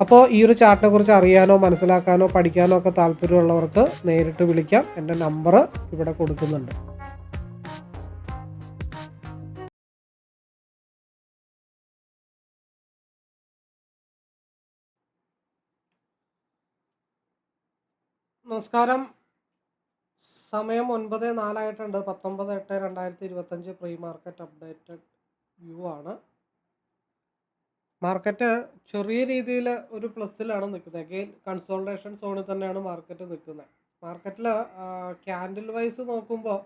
അപ്പോൾ ഈ ഒരു ചാർട്ടിനെ കുറിച്ച് അറിയാനോ മനസ്സിലാക്കാനോ പഠിക്കാനോ ഒക്കെ താല്പര്യമുള്ളവർക്ക് നേരിട്ട് വിളിക്കാം. എന്റെ നമ്പർ ഇവിടെ കൊടുക്കുന്നുണ്ട്. നമസ്കാരം. സമയം ഒൻപത് നാലായിട്ടുണ്ട്. പത്തൊമ്പത് എട്ട് രണ്ടായിരത്തി ഇരുപത്തഞ്ച് പ്രീ മാർക്കറ്റ് അപ്ഡേറ്റഡ് വ്യൂ ആണ്. മാർക്കറ്റ് ചെറിയ രീതിയിൽ ഒരു പ്ലസ്സിലാണ് നിൽക്കുന്നത്. അഗെയിൻ കൺസോൾട്ടേഷൻ സോണിൽ തന്നെയാണ് മാർക്കറ്റ് നിൽക്കുന്നത്. മാർക്കറ്റിൽ ക്യാൻഡിൽ വൈസ് നോക്കുമ്പോൾ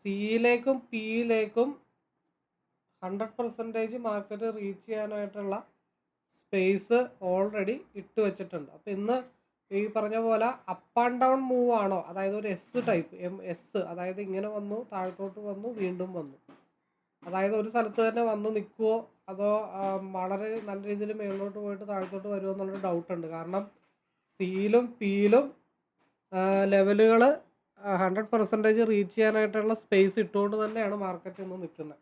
സിയിലേക്കും പിയിലേക്കും ഹൺഡ്രഡ് പെർസെന്റേജ് മാർക്കറ്റ് റീച്ച് ചെയ്യാനായിട്ടുള്ള സ്പേസ് ഓൾറെഡി ഇട്ട് വെച്ചിട്ടുണ്ട്. അപ്പോൾ ഇന്ന് ഈ പറഞ്ഞ പോലെ അപ്പ് ആൻഡ് ഡൗൺ മൂവ് ആണോ? അതായത് ഒരു എസ് ടൈപ്പ് എം എസ് അതായത് ഇങ്ങനെ വന്നു താഴത്തോട്ട് വന്നു വീണ്ടും വന്നു. അതായത് ഒരു സ്ഥലത്ത് തന്നെ വന്ന് നിൽക്കുമോ അതോ വളരെ നല്ല രീതിയിൽ മേളിലോട്ട് പോയിട്ട് താഴത്തോട്ട് വരുമോ എന്നുള്ളൊരു ഡൗട്ട് ഉണ്ട്. കാരണം സിയിലും പിയിലും ലെവലുകൾ ഹൺഡ്രഡ് പെർസെന്റേജ് റീച്ച് ചെയ്യാനായിട്ടുള്ള സ്പേസ് ഇട്ടുകൊണ്ട് തന്നെയാണ് മാർക്കറ്റ് ഇന്ന് നിൽക്കുന്നത്.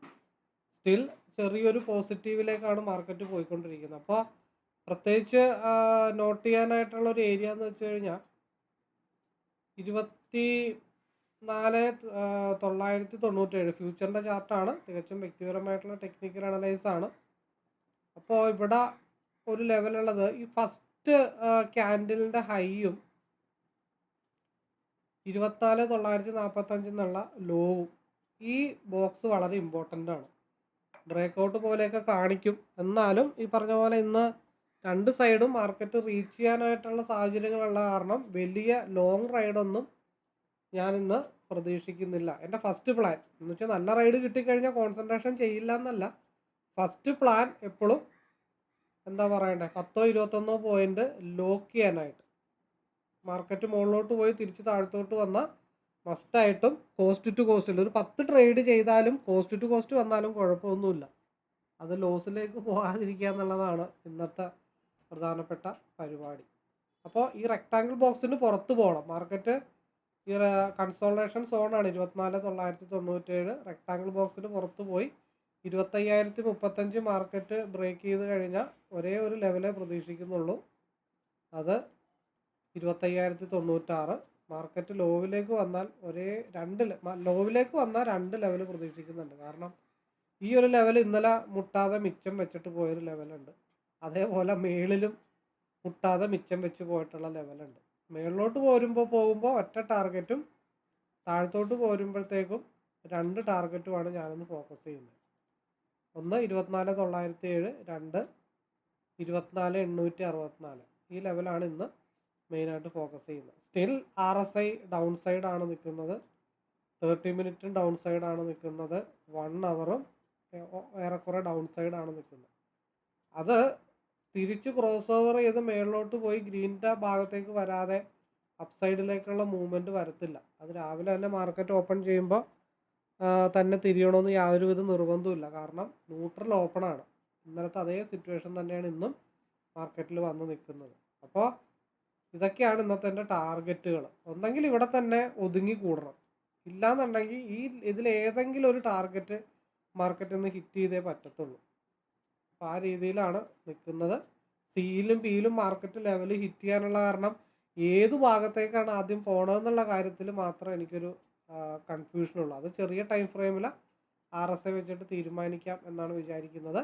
സ്റ്റിൽ ചെറിയൊരു പോസിറ്റീവിലേക്കാണ് മാർക്കറ്റ് പോയിക്കൊണ്ടിരിക്കുന്നത്. അപ്പോൾ പ്രത്യേകിച്ച് നോട്ട് ചെയ്യാനായിട്ടുള്ള ഒരു ഏരിയ എന്ന് വെച്ച് കഴിഞ്ഞാൽ ഇരുപത്തി നാല് തൊള്ളായിരത്തി തൊണ്ണൂറ്റേഴ് ഫ്യൂച്ചറിന്റെ ചാർട്ടാണ്. തികച്ചും വ്യക്തിപരമായിട്ടുള്ള ടെക്നിക്കൽ അനലൈസ് ആണ്. അപ്പോൾ ഇവിടെ ഒരു ലെവലുള്ളത് ഈ ഫസ്റ്റ് ക്യാൻഡിലിന്റെ ഹൈയും ഇരുപത്തിനാല് തൊള്ളായിരത്തി നാൽപ്പത്തഞ്ച് എന്നുള്ള ലോവും ഈ ബോക്സ് വളരെ ഇമ്പോർട്ടന്റ് ആണ്. ബ്രേക്ക് ഔട്ട് പോലെയൊക്കെ കാണിക്കും. എന്നാലും ഈ പറഞ്ഞ പോലെ ഇന്ന് രണ്ട് സൈഡും മാർക്കറ്റ് റീച്ച് ചെയ്യാനായിട്ടുള്ള സാഹചര്യങ്ങളുള്ള കാരണം വലിയ ലോങ് റൈഡൊന്നും ഞാൻ ഇന്ന് പ്രതീക്ഷിക്കുന്നില്ല. എന്റെ ഫസ്റ്റ് പ്ലാൻ എന്ന് വെച്ചാൽ നല്ല റൈഡ് കിട്ടിക്കഴിഞ്ഞാൽ കോൺസെൻട്രേഷൻ ചെയ്യില്ല എന്നല്ല ഫസ്റ്റ് പ്ലാൻ എപ്പോഴും എന്താ പറയണ്ടേ? പത്തോ ഇരുപത്തൊന്നോ പോയിന്റ് ലോക്ക് ചെയ്യാനായിട്ട്. മാർക്കറ്റ് മുകളിലോട്ട് പോയി തിരിച്ച് താഴത്തോട്ട് വന്നാൽ മസ്റ്റായിട്ടും കോസ്റ്റ് ടു കോസ്റ്റിൽ ഒരു പത്ത് ട്രേഡ് ചെയ്താലും കോസ്റ്റ് ടു കോസ്റ്റ് വന്നാലും കുഴപ്പമൊന്നുമില്ല. അത് ലോസിലേക്ക് പോകാതിരിക്കുക എന്നുള്ളതാണ് ഇന്നത്തെ പ്രധാനപ്പെട്ട പരിപാടി. അപ്പോൾ ഈ റെക്റ്റാങ്കിൾ ബോക്സിന് പുറത്ത് പോകണം മാർക്കറ്റ് ഈ കൺസോൾട്ടേഷൻ സോണാണ് ഇരുപത്തിനാല് തൊള്ളായിരത്തി തൊണ്ണൂറ്റേഴ് റെക്ടാങ്കിൾ ബോക്സിന് പുറത്ത് പോയി. ഇരുപത്തയ്യായിരത്തി മുപ്പത്തഞ്ച് മാർക്കറ്റ് ബ്രേക്ക് ചെയ്ത് കഴിഞ്ഞാൽ ഒരേ ഒരു ലെവലേ പ്രതീക്ഷിക്കുന്നുള്ളൂ. അത് ഇരുപത്തയ്യായിരത്തി തൊണ്ണൂറ്റാറ് മാർക്കറ്റ് ലോവിലേക്ക് വന്നാൽ ഒരേ രണ്ട് ലോവിലേക്ക് വന്നാൽ രണ്ട് ലെവൽ പ്രതീക്ഷിക്കുന്നുണ്ട്. കാരണം ഈ ഒരു ലെവൽ ഇന്നലെ മുട്ടാതെ മിച്ചം വെച്ചിട്ട് പോയൊരു ലെവലുണ്ട് അതേപോലെ മേളിലും മുട്ടാതെ മിച്ചം വെച്ച് പോയിട്ടുള്ള ലെവലുണ്ട് മേളിലോട്ട് പോരുമ്പോൾ പോകുമ്പോൾ ഒറ്റ ടാർഗറ്റും താഴത്തോട്ട് പോരുമ്പോഴത്തേക്കും രണ്ട് ടാർഗറ്റുമാണ് ഞാനൊന്ന് ഫോക്കസ് ചെയ്യുന്നത്. ഒന്ന് ഇരുപത്തിനാല് തൊള്ളായിരത്തി ഏഴ് രണ്ട് ഇരുപത്തിനാല് എണ്ണൂറ്റി അറുപത്തിനാല്. ഈ ലെവലാണ് ഇന്ന് മെയിനായിട്ട് ഫോക്കസ് ചെയ്യുന്നത്. Still R S I down സൈഡാണ് നിൽക്കുന്നത്. തേർട്ടി മിനിറ്റും ഡൗൺ സൈഡാണ് നിൽക്കുന്നത്. വൺ അവറും ഏറെക്കുറെ ഡൗൺ സൈഡാണ് നിൽക്കുന്നത്. അത് തിരിച്ച് ക്രോസ് ഓവർ ചെയ്ത് മേളിലോട്ട് പോയി ഗ്രീന്റെ ഭാഗത്തേക്ക് വരാതെ അപ്സൈഡിലേക്കുള്ള മൂവ്മെന്റ് വരത്തില്ല. അത് രാവിലെ തന്നെ മാർക്കറ്റ് ഓപ്പൺ ചെയ്യുമ്പോൾ തന്നെ തിരിയണമെന്ന് യാതൊരുവിധ നിർബന്ധമില്ല കാരണം ന്യൂട്രൽ ഓപ്പൺ ആണ്. ഇന്നലത്തെ അതേ സിറ്റുവേഷൻ തന്നെയാണ് ഇന്നും മാർക്കറ്റിൽ വന്ന് നിൽക്കുന്നത്. അപ്പോൾ ഇതൊക്കെയാണ് ഇന്നത്തെ എന്റെ ടാർഗറ്റുകൾ ഒന്നെങ്കിൽ ഇവിടെ തന്നെ ഒതുങ്ങി കൂടണം. ഇല്ലാന്നുണ്ടെങ്കിൽ ഈ ഇതിൽ ഏതെങ്കിലും ഒരു ടാർഗറ്റ് മാർക്കറ്റിൽ നിന്ന് ഹിറ്റ് ചെയ്തേ പറ്റത്തുള്ളൂ. അപ്പോൾ ആ രീതിയിലാണ് നിൽക്കുന്നത് സിയിലും പിയിലും മാർക്കറ്റ് ലെവൽ ഹിറ്റ് ചെയ്യാനുള്ള കാരണം ഏത് ഭാഗത്തേക്കാണ് ആദ്യം പോകണമെന്നുള്ള കാര്യത്തിൽ മാത്രം എനിക്കൊരു കൺഫ്യൂഷനുള്ളൂ അത് ചെറിയ ടൈം ഫ്രെയിമിൽ ആർ എസ് ഐ വെച്ചിട്ട് തീരുമാനിക്കാം എന്നാണ് വിചാരിക്കുന്നത്.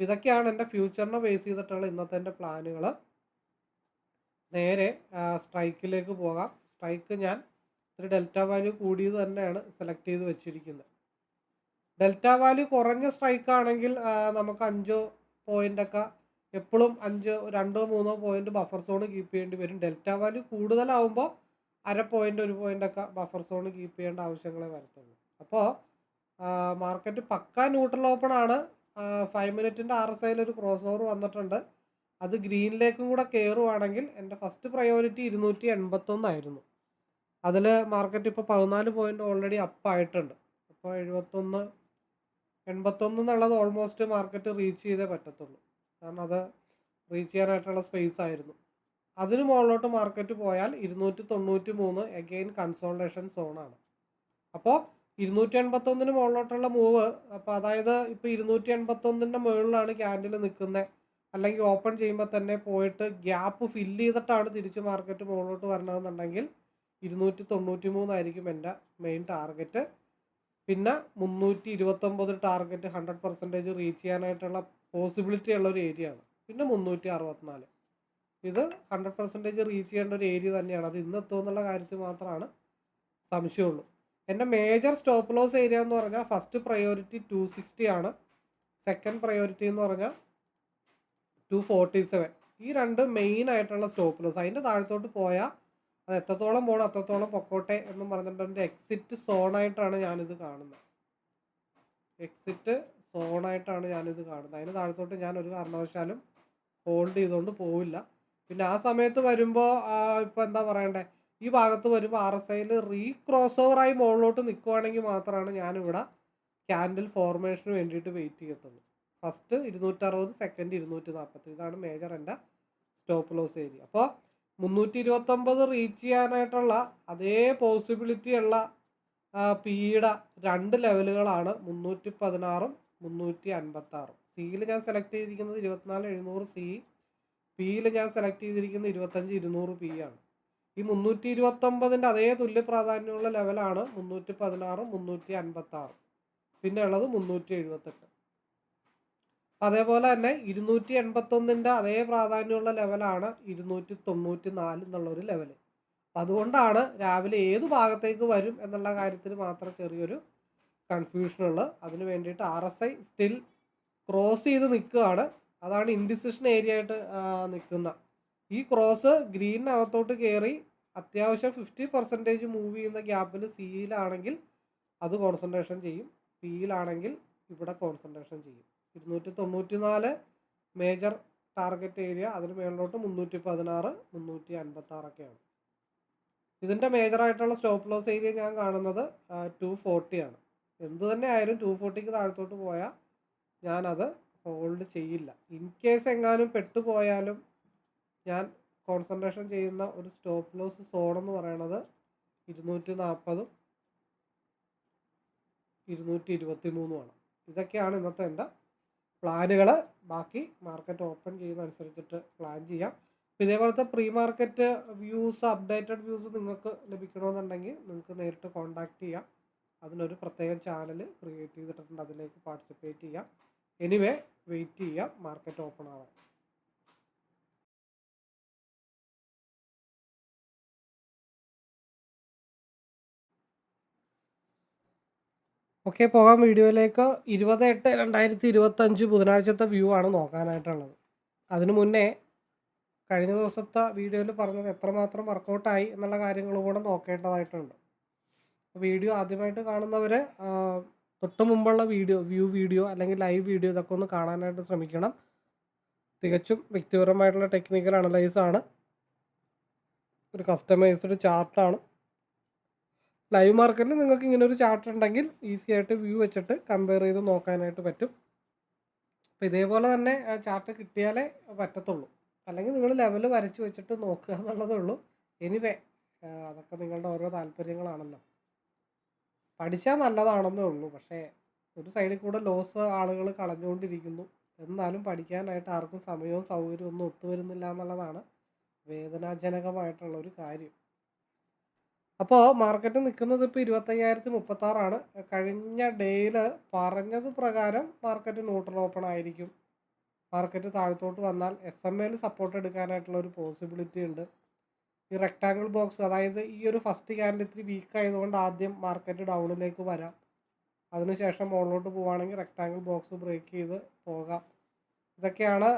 ഇതൊക്കെയാണ് എന്റെ ഫ്യൂച്ചറിനെ ബേസ് ചെയ്തിട്ടുള്ള ഇന്നത്തെ എന്റെ പ്ലാനുകൾ നേരെ സ്ട്രൈക്കിലേക്ക് പോകാം. സ്ട്രൈക്ക് ഞാൻ ഒരു ഡെൽറ്റ വാല്യൂ കൂടിയത് തന്നെയാണ് സെലക്ട് ചെയ്ത് വെച്ചിരിക്കുന്നത്. ഡെൽറ്റ വാല്യൂ കുറഞ്ഞ സ്ട്രൈക്ക് ആണെങ്കിൽ നമുക്ക് അഞ്ചോ പോയിന്റൊക്കെ എപ്പോഴും അഞ്ച് രണ്ടോ മൂന്നോ പോയിന്റ് ബഫർ സോൺ കീപ്പ് ചെയ്യേണ്ടി വരും. ഡെൽറ്റ വാല്യൂ കൂടുതലാവുമ്പോൾ അര പോയിന്റ് ഒരു പോയിന്റ് പോയിന്റൊക്കെ ബഫർ സോൺ കീപ്പ് ചെയ്യേണ്ട ആവശ്യങ്ങളെ വരത്തുള്ളൂ. അപ്പോൾ മാർക്കറ്റ് പക്ക ന്യൂട്രൽ ഓപ്പൺ ആണ്. ഫൈവ് മിനിറ്റിന്റെ ആർ എസ് ഐയിൽ ഒരു ക്രോസ് ഓവർ വന്നിട്ടുണ്ട്. അത് ഗ്രീനിലേക്കും കൂടെ കയറുവാണെങ്കിൽ എന്റെ ഫസ്റ്റ് പ്രയോറിറ്റി ഇരുന്നൂറ്റി എൺപത്തൊന്നായിരുന്നു അതിൽ മാർക്കറ്റ് ഇപ്പോൾ പതിനാല് പോയിന്റ് ഓൾറെഡി അപ്പായിട്ടുണ്ട്. അപ്പോൾ എഴുപത്തൊന്ന് എൺപത്തൊന്ന് എന്നുള്ളത് ഓൾമോസ്റ്റ് മാർക്കറ്റ് റീച്ച് ചെയ്തേ പറ്റത്തുള്ളൂ. കാരണം അത് റീച്ച് ചെയ്യാനായിട്ടുള്ള സ്പേസ് ആയിരുന്നു. അതിന് മുകളിലോട്ട് മാർക്കറ്റ് പോയാൽ ഇരുന്നൂറ്റി തൊണ്ണൂറ്റി മൂന്ന് എഗെയിൻ കൺസോൾട്ടേഷൻ സോണാണ് അപ്പോൾ ഇരുന്നൂറ്റി എൺപത്തൊന്നിന് മുകളിലോട്ടുള്ള മൂവ് അപ്പോൾ അതായത് ഇപ്പോൾ ഇരുന്നൂറ്റി എൺപത്തൊന്നിന്റെ മുകളിലാണ് ക്യാൻഡിൽ നിൽക്കുന്നത് അല്ലെങ്കിൽ ഓപ്പൺ ചെയ്യുമ്പോൾ തന്നെ പോയിട്ട് ഗ്യാപ്പ് ഫില്ല് ചെയ്തിട്ടാണ് തിരിച്ച് മാർക്കറ്റ് മുകളിലോട്ട് വരണമെന്നുണ്ടെങ്കിൽ ഇരുന്നൂറ്റി തൊണ്ണൂറ്റി മൂന്നായിരിക്കും എന്റെ മെയിൻ ടാർഗറ്റ് പിന്നെ മുന്നൂറ്റി ഇരുപത്തൊമ്പത് ടാർഗറ്റ് ഹൺഡ്രഡ് പെർസെന്റേജ് റീച്ച് ചെയ്യാനായിട്ടുള്ള പോസിബിലിറ്റി ഉള്ള ഒരു ഏരിയ ആണ്. പിന്നെ മുന്നൂറ്റി അറുപത്തിനാല് ഇത് ഹൺഡ്രഡ് പെർസെന്റേജ് റീച്ച് ചെയ്യേണ്ട ഒരു ഏരിയ തന്നെയാണ്. അത് ഇന്ന് എത്തുമെന്നുള്ള കാര്യത്തിൽ മാത്രമാണ് സംശയമുള്ളൂ. എന്റെ മേജർ സ്റ്റോപ്പ് ലോസ് ഏരിയ എന്ന് പറഞ്ഞാൽ ഫസ്റ്റ് പ്രയോറിറ്റി ടു സിക്സ്റ്റി ആണ്. സെക്കൻഡ് പ്രയോറിറ്റി എന്ന് പറഞ്ഞാൽ ടു ഫോർട്ടി സെവൻ ഈ രണ്ട് മെയിൻ ആയിട്ടുള്ള സ്റ്റോപ്പ് ലോസ് അതിന്റെ താഴത്തോട്ട് പോയാൽ അത് എത്രത്തോളം പോകണം അത്രത്തോളം പൊക്കോട്ടെ എന്ന് പറഞ്ഞിട്ട് എന്റെ എക്സിറ്റ് സോണായിട്ടാണ് ഞാനിത് കാണുന്നത്. എക്സിറ്റ് സോണായിട്ടാണ് ഞാനിത് കാണുന്നത്. അതിന് താഴത്തോട്ട് ഞാൻ ഒരു കാരണവശാലും ഹോൾഡ് ചെയ്തുകൊണ്ട് പോവില്ല. പിന്നെ ആ സമയത്ത് വരുമ്പോൾ ഇപ്പോൾ എന്താ പറയണ്ടേ? ഈ ഭാഗത്ത് വരുമ്പോൾ ആർ എസ് ഐയിൽ റീ ക്രോസ് ഓവറായി മുകളിലോട്ട് നിൽക്കുവാണെങ്കിൽ മാത്രമാണ് ഞാനിവിടെ ക്യാൻഡിൽ ഫോർമേഷന് വേണ്ടിയിട്ട് വെയിറ്റ് ചെയ്യത്തുള്ളൂ. ഫസ്റ്റ് ഇരുന്നൂറ്ററുപത് സെക്കൻഡ് ഇരുന്നൂറ്റി നാൽപ്പത്തി ഇതാണ് മേജർ എന്റെ സ്റ്റോപ്പ് ലോസ് ഏരിയ അപ്പോൾ മുന്നൂറ്റി ഇരുപത്തൊമ്പത് റീച്ച് ചെയ്യാനായിട്ടുള്ള അതേ പോസിബിലിറ്റി ഉള്ള പിയുടെ രണ്ട് ലെവലുകളാണ് മുന്നൂറ്റി പതിനാറും മുന്നൂറ്റി അൻപത്താറും സിയിൽ ഞാൻ സെലക്ട് ചെയ്തിരിക്കുന്നത് ഇരുപത്തിനാല് എഴുന്നൂറ് സി പിയിൽ ഞാൻ സെലക്ട് ചെയ്തിരിക്കുന്നത് ഇരുപത്തഞ്ച് ഇരുന്നൂറ് പി ആണ്. ഈ മുന്നൂറ്റി ഇരുപത്തൊമ്പതിന്റെ അതേ തുല്യ പ്രാധാന്യമുള്ള ലെവലാണ് മുന്നൂറ്റി പതിനാറും മുന്നൂറ്റി അൻപത്താറും പിന്നെ ഉള്ളത് മുന്നൂറ്റി എഴുപത്തെട്ട് അതേപോലെ തന്നെ ഇരുന്നൂറ്റി എൺപത്തൊന്നിന്റെ അതേ പ്രാധാന്യമുള്ള ലെവലാണ് ഇരുന്നൂറ്റി തൊണ്ണൂറ്റി നാല് എന്നുള്ളൊരു ഒരു അപ്പം അതുകൊണ്ടാണ് രാവിലെ ഏത് ഭാഗത്തേക്ക് വരും എന്നുള്ള കാര്യത്തിൽ മാത്രം ചെറിയൊരു കൺഫ്യൂഷനുള്ളത്. അതിന് വേണ്ടിയിട്ട് R S I still cross ചെയ്ത് നിൽക്കുകയാണ്. അതാണ് ഇൻഡിസിഷൻ ഏരിയ ആയിട്ട് നിൽക്കുന്ന. ഈ ക്രോസ് ഗ്രീനകത്തോട്ട് കയറി അത്യാവശ്യം ഫിഫ്റ്റി പെർസെന്റേജ് മൂവ് ചെയ്യുന്ന ഗ്യാപ്പിൽ സിയിലാണെങ്കിൽ അത് കോൺസെൻട്രേഷൻ ചെയ്യും. പിയിലാണെങ്കിൽ ഇവിടെ കോൺസെൻട്രേഷൻ ചെയ്യും. ഇരുന്നൂറ്റി തൊണ്ണൂറ്റി നാല് മേജർ ടാർഗറ്റ് ഏരിയ അതിന് മേളിലോട്ട് മുന്നൂറ്റി പതിനാറ് മുന്നൂറ്റി അൻപത്താറൊക്കെയാണ് ഇതിന്റെ മേജറായിട്ടുള്ള സ്റ്റോപ്പ് ലോസ് ഏരിയ ഞാൻ കാണുന്നത് ടു ഫോർട്ടി ആണ്. എന്ത് തന്നെ ആയാലും ടു ഫോർട്ടിക്ക് താഴത്തോട്ട് പോയാൽ ഞാനത് ഹോൾഡ് ചെയ്യില്ല. ഇൻ കേസ് എങ്ങാനും പെട്ടുപോയാലും ഞാൻ കോൺസെൻട്രേഷൻ ചെയ്യുന്ന ഒരു സ്റ്റോപ്പ് ലോസ് സോൺ എന്ന് പറയുന്നത് ഇരുന്നൂറ്റി നാൽപ്പതും ഇരുന്നൂറ്റി ഇരുപത്തി മൂന്നുമാണ് ഇതൊക്കെയാണ് ഇന്നത്തെ എന്റെ പ്ലാനുകൾ ബാക്കി മാർക്കറ്റ് ഓപ്പൺ ചെയ്യുന്ന അനുസരിച്ചിട്ട് പ്ലാൻ ചെയ്യാം. അപ്പോൾ ഇതേപോലത്തെ pre market views updated views നിങ്ങൾക്ക് ലഭിക്കണമെന്നുണ്ടെങ്കിൽ നിങ്ങൾക്ക് നേരിട്ട് കോൺടാക്റ്റ് ചെയ്യാം. അതിനൊരു പ്രത്യേക ചാനൽ ക്രിയേറ്റ് ചെയ്തിട്ടുണ്ട്. അതിലേക്ക് പാർട്ടിസിപ്പേറ്റ് ചെയ്യാം. എനിവേ വെയിറ്റ് ചെയ്യാം. മാർക്കറ്റ് ഓപ്പൺ ആവാൻ. ഓക്കെ പോകാം. വീഡിയോയിലേക്ക് ഇരുപത് എട്ട് രണ്ടായിരത്തി ഇരുപത്തഞ്ച് ബുധനാഴ്ചത്തെ വ്യൂ ആണ് നോക്കാനായിട്ടുള്ളത്. അതിനു മുന്നേ കഴിഞ്ഞ ദിവസത്തെ വീഡിയോയിൽ പറഞ്ഞത് എത്രമാത്രം വർക്കൗട്ടായി എന്നുള്ള കാര്യങ്ങളും കൂടെ നോക്കേണ്ടതായിട്ടുണ്ട്. വീഡിയോ ആദ്യമായിട്ട് കാണുന്നവർ തൊട്ട് മുമ്പുള്ള വീഡിയോ വ്യൂ വീഡിയോ അല്ലെങ്കിൽ ലൈവ് വീഡിയോ ഇതൊക്കെ ഒന്ന് കാണാനായിട്ട് ശ്രമിക്കണം. തികച്ചും വ്യക്തിപരമായിട്ടുള്ള ടെക്നിക്കൽ അനലൈസാണ് ഒരു കസ്റ്റമൈസ്ഡ് ചാർട്ടാണ്. ലൈവ് മാർക്കറ്റിൽ നിങ്ങൾക്ക് ഇങ്ങനെ ഒരു ചാർട്ട് ഉണ്ടെങ്കിൽ ഈസി ആയിട്ട് വ്യൂ വെച്ചിട്ട് കമ്പയർ ചെയ്ത് നോക്കാനായിട്ട് പറ്റും. അപ്പോൾ ഇതേപോലെ തന്നെ ചാർട്ട് കിട്ടിയാലേ പറ്റത്തുള്ളൂ. അല്ലെങ്കിൽ നിങ്ങൾ ലെവൽ വരച്ച് വെച്ചിട്ട് നോക്കുക എന്നുള്ളതേ ഉള്ളൂ. എനിവേ അതൊക്കെ നിങ്ങളുടെ ഓരോ താല്പര്യങ്ങളാണല്ലോ. പഠിച്ചാൽ നല്ലതാണെന്നേ ഉള്ളൂ. പക്ഷേ ഒരു സൈഡിൽ കൂടെ ലോസ് ആളുകൾ കളഞ്ഞുകൊണ്ടിരിക്കുന്നു. എന്നാലും പഠിക്കാനായിട്ട് ആർക്കും സമയവും സൗകര്യവും ഒന്നും ഒത്തുവരുന്നില്ല എന്നുള്ളതാണ് വേദനാജനകമായിട്ടുള്ള ഒരു കാര്യം. അപ്പോൾ മാർക്കറ്റ് നിൽക്കുന്നത് ഇപ്പോൾ ഇരുപത്തയ്യായിരത്തി മുപ്പത്താറാണ് കഴിഞ്ഞ ഡേയിൽ പറഞ്ഞത് പ്രകാരം മാർക്കറ്റ് ന്യൂട്രൽ ഓപ്പൺ ആയിരിക്കും. മാർക്കറ്റ് താഴത്തോട്ട് വന്നാൽ എസ് എം എയിൽ സപ്പോർട്ട് എടുക്കാനായിട്ടുള്ള ഒരു പോസിബിലിറ്റി ഉണ്ട്. ഈ റെക്റ്റാങ്കിൾ ബോക്സ് അതായത് ഈ ഒരു ഫസ്റ്റ് ക്യാൻഡിൽ ഇത്തിരി വീക്ക് ആയതുകൊണ്ട് ആദ്യം മാർക്കറ്റ് ഡൗണിലേക്ക് വരാം. അതിനുശേഷം മുകളിലോട്ട് പോവുകയാണെങ്കിൽ റെക്റ്റാങ്കിൾ ബോക്സ് ബ്രേക്ക് ചെയ്ത് പോകാം. ഇതൊക്കെയാണ്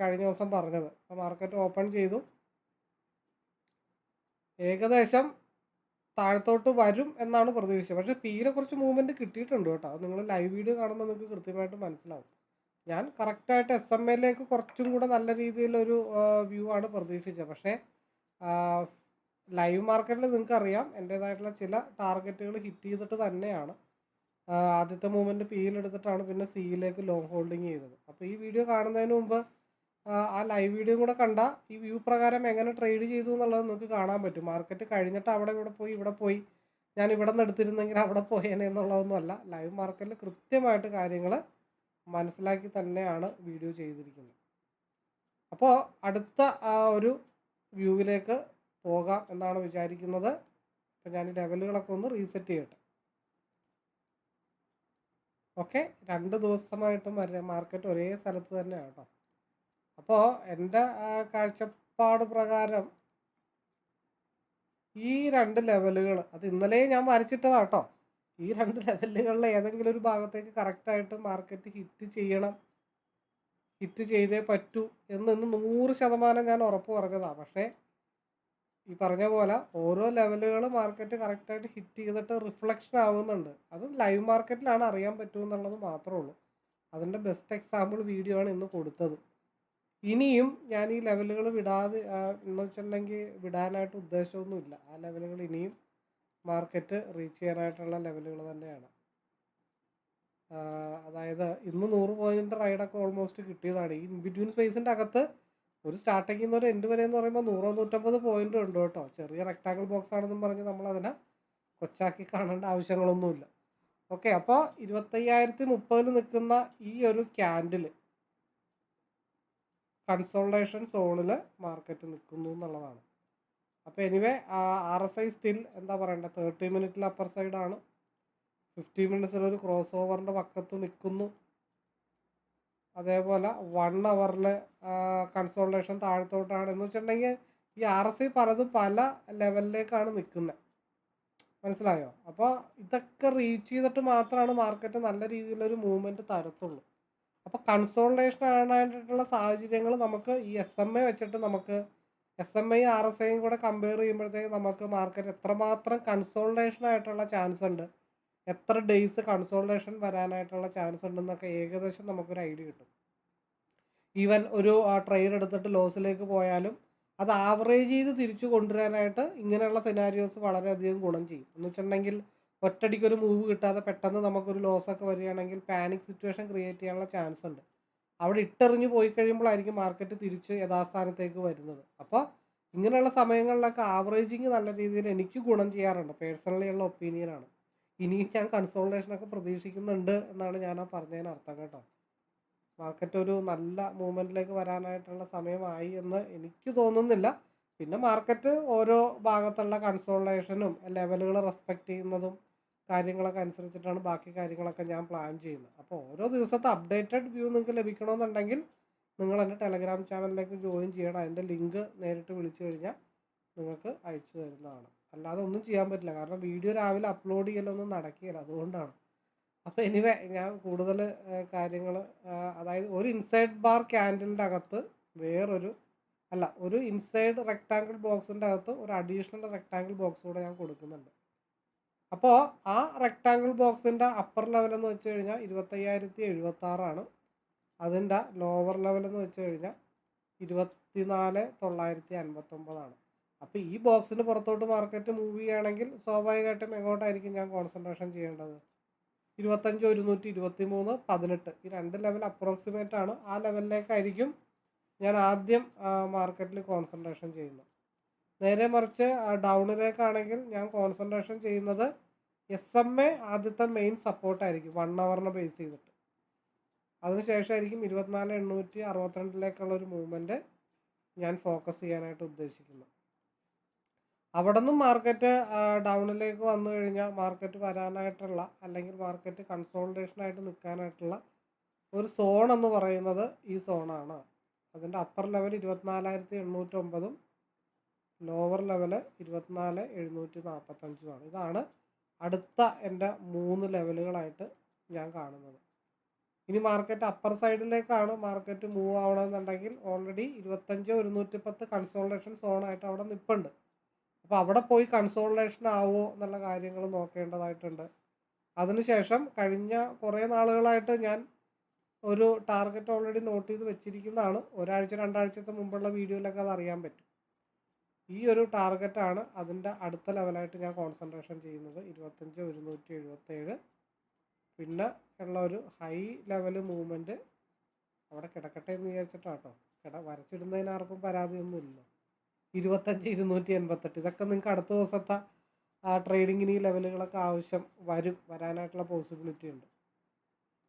കഴിഞ്ഞ ദിവസം പറഞ്ഞത്. അപ്പോൾ മാർക്കറ്റ് ഓപ്പൺ ചെയ്തു. ഏകദേശം താഴത്തോട്ട് വരും എന്നാണ് പ്രതീക്ഷിച്ചത്. പക്ഷേ പിയിലെ കുറച്ച് മൂവ്മെന്റ് കിട്ടിയിട്ടുണ്ട് കേട്ടോ. അത് നിങ്ങൾ ലൈവ് വീഡിയോ കാണുമ്പോൾ നിങ്ങൾക്ക് കൃത്യമായിട്ട് മനസ്സിലാവും. ഞാൻ കറക്റ്റായിട്ട് എസ് എം എയിലേക്ക് കുറച്ചും കൂടെ നല്ല രീതിയിലൊരു വ്യൂ ആണ് പ്രതീക്ഷിച്ചത്. പക്ഷേ ലൈവ് മാർക്കറ്റിൽ നിങ്ങൾക്ക് അറിയാം എന്റേതായിട്ടുള്ള ചില ടാർഗറ്റുകൾ ഹിറ്റ് ചെയ്തിട്ട് തന്നെയാണ്. ആദ്യത്തെ മൂവ്മെന്റ് പിയിലെടുത്തിട്ടാണ് പിന്നെ സിയിലേക്ക് ലോങ് ഹോൾഡിങ് ചെയ്തത്. അപ്പോൾ ഈ വീഡിയോ കാണുന്നതിന് മുമ്പ് ആ, ലൈവ് വീഡിയോ കൂടെ കണ്ട ഈ വ്യൂ പ്രകാരം എങ്ങനെ ട്രേഡ് ചെയ്തു എന്നുള്ളത് നിങ്ങൾക്ക് കാണാൻ പറ്റും. മാർക്കറ്റ് കഴിഞ്ഞിട്ട് അവിടെ ഇവിടെ പോയി ഇവിടെ പോയി. ഞാൻ ഇവിടെ നിന്ന് എടുത്തിരുന്നെങ്കിൽ അവിടെ പോയേനെ എന്നുള്ളതൊന്നുമല്ല ലൈവ് മാർക്കറ്റിൽ കൃത്യമായിട്ട് കാര്യങ്ങൾ മനസ്സിലാക്കി തന്നെയാണ് വീഡിയോ ചെയ്തിരിക്കുന്നത്. അപ്പോൾ അടുത്ത ആ ഒരു വ്യൂവിലേക്ക് പോകാം എന്നാണ് വിചാരിക്കുന്നത്. അപ്പോൾ ഞാൻ ലെവലുകളൊക്കെ ഒന്ന് റീസെറ്റ് ചെയ്യട്ടെ. ഓക്കെ രണ്ട് ദിവസമായിട്ടും മാർക്കറ്റ് ഒരേ സ്ഥലത്ത് തന്നെയാണ് കേട്ടോ. അപ്പോൾ എന്റെ കാഴ്ചപ്പാട് പ്രകാരം ഈ രണ്ട് ലെവലുകൾ അത് ഇന്നലെ ഞാൻ വരച്ചിട്ടതാ കേട്ടോ ഈ രണ്ട് ലെവലുകളിൽ ഏതെങ്കിലും ഒരു ഭാഗത്തേക്ക് കറക്റ്റായിട്ട് മാർക്കറ്റ് ഹിറ്റ് ചെയ്യണം ഹിറ്റ് ചെയ്തേ പറ്റൂ എന്ന് ഇന്ന് നൂറ് ശതമാനം ഞാൻ ഉറപ്പ് പറഞ്ഞതാണ് പക്ഷേ ഈ പറഞ്ഞ പോലെ ഓരോ ലെവലുകൾ മാർക്കറ്റ് കറക്റ്റായിട്ട് ഹിറ്റ് ചെയ്തിട്ട് റിഫ്ലക്ഷൻ ആവുന്നുണ്ട്. അതും ലൈവ് മാർക്കറ്റിലാണ് അറിയാൻ പറ്റുമെന്നുള്ളത് മാത്രമേ ഉള്ളൂ. അതിന്റെ ബെസ്റ്റ് എക്സാമ്പിൾ വീഡിയോ ആണ് ഇന്ന് കൊടുത്തത്. ഇനിയും ഞാൻ ഈ ലെവലുകൾ വിടാതെ എന്ന് വെച്ചിട്ടുണ്ടെങ്കിൽ വിടാനായിട്ട് ഉദ്ദേശമൊന്നുമില്ല. ആ ലെവലുകൾ ഇനിയും മാർക്കറ്റ് റീച്ച് ചെയ്യാനായിട്ടുള്ള ലെവലുകൾ തന്നെയാണ്. അതായത് ഇന്ന് നൂറ് പോയിന്റ് റൈഡൊക്കെ ഓൾമോസ്റ്റ് കിട്ടിയതാണ്. ഈ ബിറ്റ്വീൻ സ്പേസിന്റെ അകത്ത് ഒരു സ്റ്റാർട്ടിങ്ങിൽ നിന്ന് ഒരു എൻഡ് വരെ എന്ന് പറയുമ്പോൾ നൂറോ നൂറ്റമ്പത് പോയിന്റ് ഉണ്ട് കേട്ടോ. ചെറിയ റെക്ടാങ്കിൾ ബോക്സ് ആണെന്നും പറഞ്ഞ് നമ്മൾ അതിനെ കൊച്ചാക്കി കാണേണ്ട ആവശ്യങ്ങളൊന്നുമില്ല. ഓക്കെ അപ്പോൾ ഇരുപത്തയ്യായിരത്തി മുപ്പതിൽ നിൽക്കുന്ന ഈ ഒരു ക്യാൻഡിൽ കൺസോൾട്ടേഷൻ സോണിൽ മാർക്കറ്റ് നിൽക്കുന്നു എന്നുള്ളതാണ്. അപ്പോൾ anyway R S I still എന്താ പറയണ്ടത് തേർട്ടി മിനിറ്റിൽ അപ്പർ സൈഡാണ് ഫിഫ്റ്റി മിനിറ്റ്സിൽ ഒരു ക്രോസ് ഓവറിന്റെ പക്കത്ത് നിൽക്കുന്നു. അതേപോലെ വൺ അവറിൽ കൺസോൾട്ടേഷൻ താഴത്തോട്ടാണ്. എന്ന് വെച്ചിട്ടുണ്ടെങ്കിൽ ഈ ആർ എസ് ഐ പലതും പല ലെവലിലേക്കാണ് നിൽക്കുന്നത് മനസ്സിലായോ? അപ്പോൾ ഇതൊക്കെ റീച്ച് ചെയ്തിട്ട് മാത്രമാണ് മാർക്കറ്റ് നല്ല രീതിയിലൊരു മൂവ്മെന്റ് തരത്തുള്ളൂ. അപ്പോൾ കൺസോൾട്ടേഷൻ ആണായിട്ടുള്ള സാഹചര്യങ്ങൾ നമുക്ക് ഈ എസ് എം ഐ വെച്ചിട്ട് നമുക്ക് S M I R S ഐയും കൂടെ കമ്പയർ ചെയ്യുമ്പോഴത്തേക്ക് നമുക്ക് മാർക്കറ്റ് എത്രമാത്രം കൺസോൾട്ടേഷൻ ആയിട്ടുള്ള ചാൻസ് ഉണ്ട്. എത്ര ഡേയ്സ് കൺസോൾട്ടേഷൻ വരാനായിട്ടുള്ള ചാൻസ് ഉണ്ടെന്നൊക്കെ ഏകദേശം നമുക്കൊരു ഐഡിയ കിട്ടും. ഈവൻ ഒരു ട്രെയിൻ എടുത്തിട്ട് ലോസിലേക്ക് പോയാലും അത് ആവറേജ് ചെയ്ത് തിരിച്ചു കൊണ്ടുവരാനായിട്ട് ഇങ്ങനെയുള്ള സിനാരിയോസ് വളരെയധികം ഗുണം ചെയ്യും. എന്ന് വെച്ചിട്ടുണ്ടെങ്കിൽ ഒറ്റടിക്ക് ഒരു മൂവ് കിട്ടാതെ പെട്ടെന്ന് നമുക്കൊരു ലോസ് ഒക്കെ വരികയാണെങ്കിൽ പാനിക് സിറ്റുവേഷൻ ക്രിയേറ്റ് ചെയ്യാനുള്ള ചാൻസ് ഉണ്ട്. അവിടെ ഇട്ടെറിഞ്ഞ് പോയി കഴിയുമ്പോഴായിരിക്കും മാർക്കറ്റ് തിരിച്ച് യഥാസ്ഥാനത്തേക്ക് വരുന്നത്. അപ്പോൾ ഇങ്ങനെയുള്ള സമയങ്ങളിലൊക്കെ ആവറേജിങ് നല്ല രീതിയിൽ എനിക്ക് ഗുണം ചെയ്യാറുണ്ട്. പേഴ്സണലി ഉള്ള ഒപ്പീനിയനാണ് ഇനിയും ഞാൻ കൺസോൾട്ടേഷനൊക്കെ പ്രതീക്ഷിക്കുന്നുണ്ട് എന്നാണ് ഞാൻ ആ പറഞ്ഞതിന് അർത്ഥം കേട്ടോ. മാർക്കറ്റ് ഒരു നല്ല മൂവ്മെന്റിലേക്ക് വരാനായിട്ടുള്ള സമയമായി എന്ന് എനിക്ക് തോന്നുന്നില്ല. പിന്നെ മാർക്കറ്റ് ഓരോ ഭാഗത്തുള്ള കൺസോൾട്ടേഷനും ലെവലുകൾ റെസ്പെക്റ്റ് ചെയ്യുന്നതും കാര്യങ്ങളൊക്കെ അനുസരിച്ചിട്ടാണ് ബാക്കി കാര്യങ്ങളൊക്കെ ഞാൻ പ്ലാൻ ചെയ്യുന്നത്. അപ്പോൾ ഓരോ ദിവസത്തെ അപ്ഡേറ്റഡ് വ്യൂ നിങ്ങൾക്ക് ലഭിക്കണമെന്നുണ്ടെങ്കിൽ നിങ്ങൾ എന്റെ ടെലഗ്രാം ചാനലിലേക്ക് ജോയിൻ ചെയ്യണം. അതിന്റെ ലിങ്ക് നേരിട്ട് വിളിച്ചു കഴിഞ്ഞാൽ നിങ്ങൾക്ക് അയച്ചു തരുന്നതാണ്. അല്ലാതെ ഒന്നും ചെയ്യാൻ പറ്റില്ല. കാരണം വീഡിയോ രാവിലെ അപ്ലോഡ് ചെയ്യലൊന്നും നടക്കുകയില്ല. അതുകൊണ്ടാണ്. അപ്പോൾ എനിവേ ഞാൻ കൂടുതൽ കാര്യങ്ങൾ അതായത് ഒരു ഇൻസൈഡ് ബാർ ക്യാൻഡിലിന്റെ അകത്ത് വേറൊരു അല്ല ഒരു ഇൻസൈഡ് റെക്റ്റാങ്കിൾ ബോക്സിന്റെ അകത്ത് ഒരു അഡീഷണൽ റെക്റ്റാങ്കിൾ ബോക്സ് കൂടെ ഞാൻ കൊടുക്കുന്നുണ്ട്. അപ്പോൾ ആ റെക്ടാങ്കിൾ ബോക്സിന്റെ അപ്പർ ലെവലെന്ന് വെച്ച് കഴിഞ്ഞാൽ ഇരുപത്തയ്യായിരത്തി എഴുപത്താറാണ് അതിന്റെ ലോവർ ലെവലെന്ന് വെച്ച് കഴിഞ്ഞാൽ ഇരുപത്തിനാല് തൊള്ളായിരത്തി അൻപത്തൊമ്പതാണ് അപ്പോൾ ഈ ബോക്സിന് പുറത്തോട്ട് മാർക്കറ്റ് മൂവ് ചെയ്യുകയാണെങ്കിൽ സ്വാഭാവികമായിട്ടും എങ്ങോട്ടായിരിക്കും ഞാൻ കോൺസെൻട്രേഷൻ ചെയ്യേണ്ടത്? ഇരുപത്തഞ്ച് ഒരുന്നൂറ്റി ഇരുപത്തി മൂന്ന് പതിനെട്ട്. ഈ രണ്ട് ലെവൽ അപ്രോക്സിമേറ്റ് ആണ്. ആ ലെവലിലേക്കായിരിക്കും ഞാൻ ആദ്യം മാർക്കറ്റിൽ കോൺസെൻട്രേഷൻ ചെയ്യുന്നത്. നേരെ മറിച്ച് ഡൗണിലേക്കാണെങ്കിൽ ഞാൻ കോൺസെൻട്രേഷൻ ചെയ്യുന്നത് എസ് എം എ ആദ്യത്തെ മെയിൻ സപ്പോർട്ടായിരിക്കും വൺ അവറിനെ ബേസ് ചെയ്തിട്ട്. അതിനുശേഷമായിരിക്കും ഇരുപത്തിനാല് എണ്ണൂറ്റി അറുപത്തിരണ്ടിലേക്കുള്ള ഒരു മൂവ്മെന്റ് ഞാൻ ഫോക്കസ് ചെയ്യാനായിട്ട് ഉദ്ദേശിക്കുന്നത്. അവിടെ നിന്നും മാർക്കറ്റ് ഡൗണിലേക്ക് വന്നു കഴിഞ്ഞാൽ മാർക്കറ്റ് വരാനായിട്ടുള്ള അല്ലെങ്കിൽ മാർക്കറ്റ് കൺസോൾട്ടേഷനായിട്ട് നിൽക്കാനായിട്ടുള്ള ഒരു സോൺ എന്ന് പറയുന്നത് ഈ സോണാണ് അതിന്റെ അപ്പർ ലെവൽ ഇരുപത്തിനാലായിരത്തി എണ്ണൂറ്റൊമ്പതും ലോവർ ലെവൽ ഇരുപത്തിനാല് എഴുന്നൂറ്റി നാൽപ്പത്തഞ്ചുമാണ് ഇതാണ് അടുത്ത എന്റെ മൂന്ന് ലെവലുകളായിട്ട് ഞാൻ കാണുന്നത്. ഇനി മാർക്കറ്റ് അപ്പർ സൈഡിലേക്കാണ് മാർക്കറ്റ് മൂവ് ആവണമെന്നുണ്ടെങ്കിൽ ഓൾറെഡി ഇരുപത്തഞ്ച് ഒരുന്നൂറ്റി പത്ത് കൺസോൾട്ടേഷൻ സോണായിട്ട് അവിടെ നിൽപ്പുണ്ട് അപ്പോൾ അവിടെ പോയി കൺസോൾട്ടേഷൻ ആവുമോ എന്നുള്ള കാര്യങ്ങൾ നോക്കേണ്ടതായിട്ടുണ്ട്. അതിനുശേഷം കഴിഞ്ഞ കുറേ നാളുകളായിട്ട് ഞാൻ ഒരു ടാർഗറ്റ് ഓൾറെഡി നോട്ട് ചെയ്ത് വെച്ചിരിക്കുന്നതാണ്. ഒരാഴ്ച രണ്ടാഴ്ചത്തെ മുമ്പുള്ള വീഡിയോയിലൊക്കെ അത് അറിയാൻ പറ്റും. ഈ ഒരു ടാർഗറ്റാണ് അതിന്റെ അടുത്ത ലെവലായിട്ട് ഞാൻ കോൺസെൻട്രേഷൻ ചെയ്യുന്നത് ഇരുപത്തഞ്ച് ഒരുന്നൂറ്റി എഴുപത്തേഴ്. പിന്നെ ഉള്ള ഒരു ഹൈ ലെവൽ മൂവ്മെന്റ് അവിടെ കിടക്കട്ടെ എന്ന് വിചാരിച്ചിട്ടാട്ടോ. കിട വരച്ചിടുന്നതിന് ആർക്കും പരാതിയൊന്നുമില്ല ഇരുപത്തഞ്ച് ഇരുന്നൂറ്റി എൺപത്തെട്ട്. ഇതൊക്കെ നിങ്ങൾക്ക് അടുത്ത ദിവസത്തെ ആ ട്രേഡിങ്ങിന് ഈ ലെവലുകളൊക്കെ ആവശ്യം വരും വരാനായിട്ടുള്ള പോസിബിലിറ്റി ഉണ്ട്.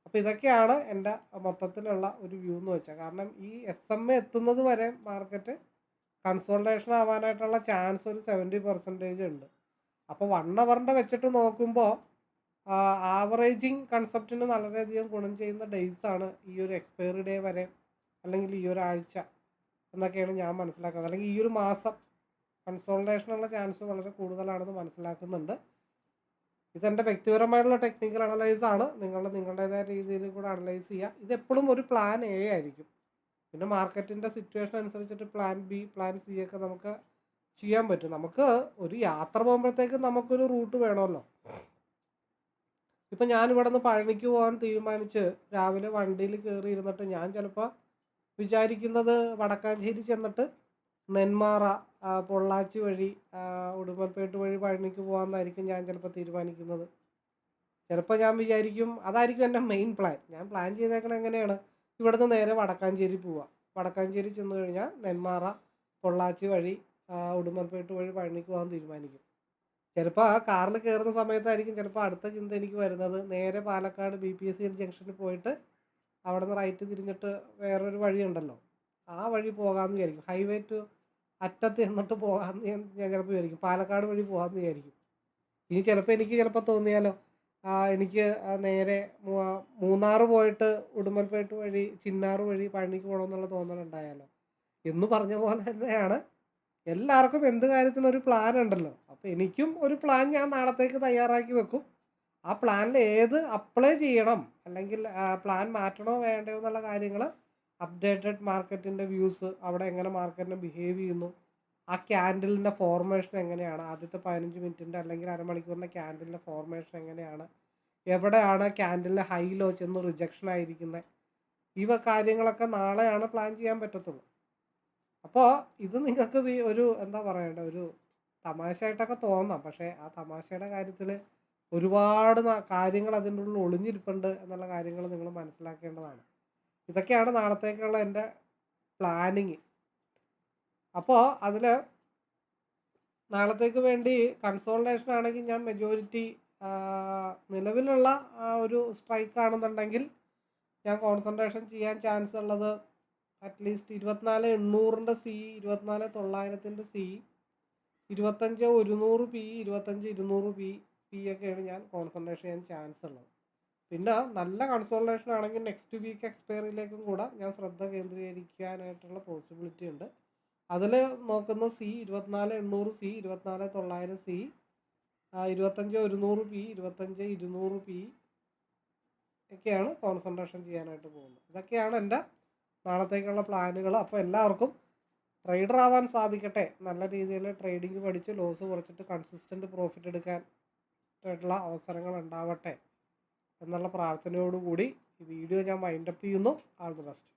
അപ്പോൾ ഇതൊക്കെയാണ് എന്റെ മൊത്തത്തിലുള്ള ഒരു വ്യൂ എന്ന് വെച്ചാൽ. കാരണം ഈ എസ് എം എത്തുന്നത് വരെ മാർക്കറ്റ് കൺസോൾട്ടേഷൻ ആവാനായിട്ടുള്ള ചാൻസ് ഒരു സെവന്റി പെർസെന്റേജ് ഉണ്ട്. അപ്പോൾ വൺ അവറിന്റെ വെച്ചിട്ട് നോക്കുമ്പോൾ ആവറേജിങ് കൺസെപ്റ്റിന് വളരെയധികം ഗുണം ചെയ്യുന്ന ഡേയ്സ് ആണ് ഈ ഒരു എക്സ്പയറി ഡേ വരെ അല്ലെങ്കിൽ ഈ ഒരു ആഴ്ച എന്നൊക്കെയാണ് ഞാൻ മനസ്സിലാക്കുന്നത്. അല്ലെങ്കിൽ ഈ ഒരു മാസം കൺസോൾട്ടേഷനുള്ള ചാൻസ് വളരെ കൂടുതലാണെന്ന് മനസ്സിലാക്കുന്നുണ്ട്. ഇതെന്റെ വ്യക്തിപരമായിട്ടുള്ള ടെക്നിക്കൽ അനലൈസ് ആണ്. നിങ്ങൾ നിങ്ങളുടേതായ രീതിയിൽ കൂടെ അനലൈസ് ചെയ്യുക. ഇതെപ്പോഴും ഒരു പ്ലാൻ എ ആയിരിക്കും. പിന്നെ മാർക്കറ്റിന്റെ സിറ്റുവേഷൻ അനുസരിച്ചിട്ട് പ്ലാൻ ബി പ്ലാൻ സി ഒക്കെ നമുക്ക് ചെയ്യാൻ പറ്റും. നമുക്ക് ഒരു യാത്ര പോകുമ്പോഴത്തേക്കും നമുക്കൊരു റൂട്ട് വേണമല്ലോ. ഇപ്പം ഞാൻ ഇവിടെ നിന്ന് പഴനിക്ക് പോകാൻ തീരുമാനിച്ച് രാവിലെ വണ്ടിയിൽ കയറി ഇരുന്നിട്ട് ഞാൻ ചിലപ്പോൾ വിചാരിക്കുന്നത് വടക്കാഞ്ചേരി ചെന്നിട്ട് നെന്മാറ പൊള്ളാച്ചി വഴി ഉടുമ്പൽപേട്ട് വഴി പഴനിക്ക് പോകാമെന്നായിരിക്കും ഞാൻ ചിലപ്പോൾ തീരുമാനിക്കുന്നത്. ചിലപ്പോൾ ഞാൻ വിചാരിക്കും അതായിരിക്കും എന്റെ മെയിൻ പ്ലാൻ ഞാൻ പ്ലാൻ ചെയ്തേക്കണത് എങ്ങനെയാണ്? ഇവിടുന്ന് നേരെ വടക്കാഞ്ചേരി പോവുക വടക്കാഞ്ചേരി ചെന്ന് കഴിഞ്ഞാൽ നെന്മാറ പൊള്ളാച്ചി വഴി ആ, ഉടുമ്പൽപേട്ട് വഴി പഴനിക്ക് പോകാൻ തീരുമാനിക്കും. ചിലപ്പോൾ ആ കാറിൽ കയറുന്ന സമയത്തായിരിക്കും ചിലപ്പോൾ അടുത്ത ചിന്ത എനിക്ക് വരുന്നത്. നേരെ Palakkad B P S C ജംഗ്ഷനിൽ പോയിട്ട് അവിടെ നിന്ന് റൈറ്റ് തിരിഞ്ഞിട്ട് വേറൊരു വഴിയുണ്ടല്ലോ. ആ വഴി പോകാമെന്ന് വിചാരിക്കും. ഹൈവേ ടു അറ്റത്ത് എന്നിട്ട് പോകാമെന്ന് ഞാൻ ചിലപ്പോൾ വിചാരിക്കും. പാലക്കാട് വഴി പോകാമെന്ന് വിചാരിക്കും. ഇനി ചിലപ്പോൾ എനിക്ക് ചിലപ്പോൾ തോന്നിയാലോ? എനിക്ക് നേരെ മൂന്നാർ പോയിട്ട് ഉടുമ്പൽപേട്ട് വഴി ചിന്നാർ വഴി പഴനിക്ക് പോകണമെന്നുള്ള തോന്നലുണ്ടായാലോ എന്ന് പറഞ്ഞ പോലെ തന്നെയാണ്. എല്ലാവർക്കും എന്ത് കാര്യത്തിനും ഒരു പ്ലാൻ ഉണ്ടല്ലോ. അപ്പോൾ എനിക്കും ഒരു പ്ലാൻ ഞാൻ നാളത്തേക്ക് തയ്യാറാക്കി വെക്കും. ആ പ്ലാനിൽ ഏത് അപ്ലൈ ചെയ്യണം? അല്ലെങ്കിൽ പ്ലാൻ മാറ്റണോ വേണ്ടയോ എന്നുള്ള കാര്യങ്ങൾ അപ്ഡേറ്റഡ് മാർക്കറ്റിന്റെ വ്യൂസ് അവിടെ എങ്ങനെ മാർക്കറ്റിനെ ബിഹേവ് ചെയ്യുന്നു? ആ ക്യാൻഡിലിന്റെ ഫോർമേഷൻ എങ്ങനെയാണ്? ആദ്യത്തെ പതിനഞ്ച് മിനിറ്റിന്റെ അല്ലെങ്കിൽ അരമണിക്കൂറിന്റെ ക്യാൻഡിലിന്റെ ഫോർമേഷൻ എങ്ങനെയാണ്? എവിടെയാണ് ക്യാൻഡിലിന്റെ ഹൈ ലോ ചെന്ന് റിജക്ഷൻ ആയിരിക്കുന്നത് ഇവ കാര്യങ്ങളൊക്കെ നാളെയാണ് പ്ലാൻ ചെയ്യാൻ പറ്റത്തുള്ളൂ. അപ്പോൾ ഇത് നിങ്ങൾക്ക് ഒരു എന്താ പറയേണ്ട? ഒരു തമാശയായിട്ടൊക്കെ തോന്നാം. പക്ഷേ ആ തമാശയുടെ കാര്യത്തിൽ ഒരുപാട് കാര്യങ്ങൾ അതിന്റെ ഉള്ളിൽ ഒളിഞ്ഞിരിപ്പുണ്ട് എന്നുള്ള കാര്യങ്ങൾ നിങ്ങൾ മനസ്സിലാക്കേണ്ടതാണ്. ഇതൊക്കെയാണ് നാളത്തേക്കുള്ള എന്റെ പ്ലാനിങ് അപ്പോൾ അതിൽ നാളത്തേക്ക് വേണ്ടി കൺസോൾട്ടേഷൻ ആണെങ്കിൽ ഞാൻ മെജോറിറ്റി നിലവിലുള്ള ഒരു സ്ട്രൈക്ക് ആണെന്നുണ്ടെങ്കിൽ ഞാൻ കോൺസെൻട്രേഷൻ ചെയ്യാൻ ചാൻസ് ഉള്ളത് അറ്റ്ലീസ്റ്റ് ഇരുപത്തിനാല് എണ്ണൂറിന്റെ സി ഇരുപത്തിനാല് തൊള്ളായിരത്തിന്റെ സി ഇരുപത്തഞ്ച് ഒരുന്നൂറ് പി ഇരുപത്തഞ്ച് ഇരുന്നൂറ് പി പി ഒക്കെയാണ് ഞാൻ കോൺസെൻട്രേഷൻ ചെയ്യാൻ ചാൻസ് ഉള്ളത്. പിന്നെ നല്ല കൺസോൾട്ടേഷൻ ആണെങ്കിൽ നെക്സ്റ്റ് വീക്ക് എക്സ്പയറിയിലേക്കും കൂടെ ഞാൻ ശ്രദ്ധ കേന്ദ്രീകരിക്കാനായിട്ടുള്ള പോസിബിലിറ്റി ഉണ്ട്. അതിൽ നോക്കുന്ന സി ഇരുപത്തിനാല് എണ്ണൂറ് സി ഇരുപത്തിനാല് തൊള്ളായിരം സി ഇരുപത്തഞ്ച് ഒരുന്നൂറ് പി ഇരുപത്തഞ്ച് ഇരുന്നൂറ് പി ഒക്കെയാണ് കോൺസെൻട്രേഷൻ ചെയ്യാനായിട്ട് പോകുന്നത്. ഇതൊക്കെയാണ് എന്റെ നാളത്തേക്കുള്ള പ്ലാനുകൾ അപ്പോൾ എല്ലാവർക്കും ട്രേഡർ ആവാൻ സാധിക്കട്ടെ. നല്ല രീതിയിൽ ട്രേഡിംഗ് പഠിച്ച് ലോസ് കുറച്ചിട്ട് കൺസിസ്റ്റന്റ് പ്രോഫിറ്റ് എടുക്കാൻ ആയിട്ടുള്ള അവസരങ്ങൾ ഉണ്ടാവട്ടെ എന്നുള്ള പ്രാർത്ഥനയോടുകൂടി ഈ വീഡിയോ ഞാൻ വൈൻഡപ്പ് ചെയ്യുന്നു. All the best